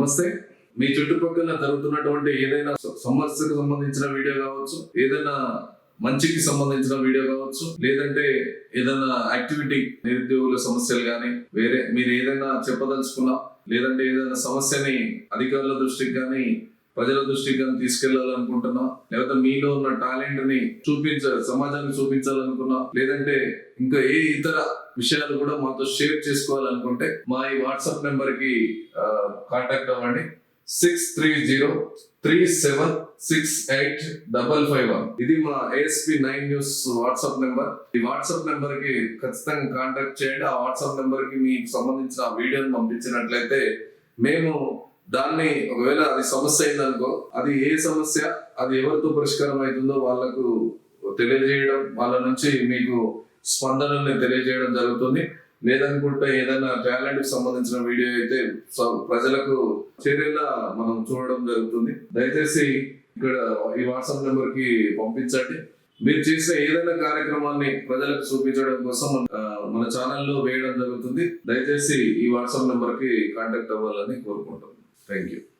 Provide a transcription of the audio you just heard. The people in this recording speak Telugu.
నమస్తే. మీ చుట్టుపక్కల జరుగుతున్నటువంటి ఏదైనా సమస్యకు సంబంధించిన వీడియో కావచ్చు ఏదైనా మంచికి సంబంధించిన వీడియో కావచ్చు లేదంటే ఏదైనా యాక్టివిటీ నిరుద్యోగుల సమస్యలు కానీ వేరే మీరు ఏదైనా చెప్పదలుచుకున్నా లేదంటే ఏదైనా సమస్యని అధికారుల దృష్టికి కానీ ప్రజల దృష్టికి కానీ తీసుకెళ్ళాలనుకుంటున్నా లేకపోతే మీలో ఉన్న టాలెంట్ని చూపించ సమాజానికి చూపించాలనుకున్నా లేదంటే ఇంకా ఏ ఇతర విషయాలు కూడా మాతో షేర్ చేసుకోవాలనుకుంటే మా ఈ వాట్సాప్ నెంబర్కి కాంటాక్ట్ అవ్వండి. Six three zero three seven six eight double five one. ఇది మా ASP nine news WhatsApp number. ఈ వాట్సాప్ నెంబర్కి ఖచ్చితంగా కాంటాక్ట్ చేయండి. ఆ వాట్సాప్ నెంబర్కి మీకు సంబంధించిన వీడియోని పంపించినట్లయితే మేము దాన్ని ఒకవేళ అది సమస్య అయిందనుకో అది ఏ సమస్య అది ఎవరితో పరిష్కారం అవుతుందో వాళ్ళకు తెలియజేయడం వాళ్ళ నుంచి మీకు స్పందనల్ని తెలియజేయడం జరుగుతుంది. లేదనుకుంటే ఏదైనా టాలెంట్ సంబంధించిన వీడియో అయితే స- ప్రజలకు చర్యలా మనం చూడడం జరుగుతుంది. దయచేసి ఇక్కడ ఈ వాట్సాప్ నెంబర్కి పంపించండి. మీరు చేసిన ఏదైనా కార్యక్రమాన్ని ప్రజలకు చూపించడం కోసం మన ఛానల్లో వేయడం జరుగుతుంది. దయచేసి ఈ వాట్సాప్ నెంబర్కి కాంటాక్ట్ అవ్వాలని కోరుకుంటాం Thank you.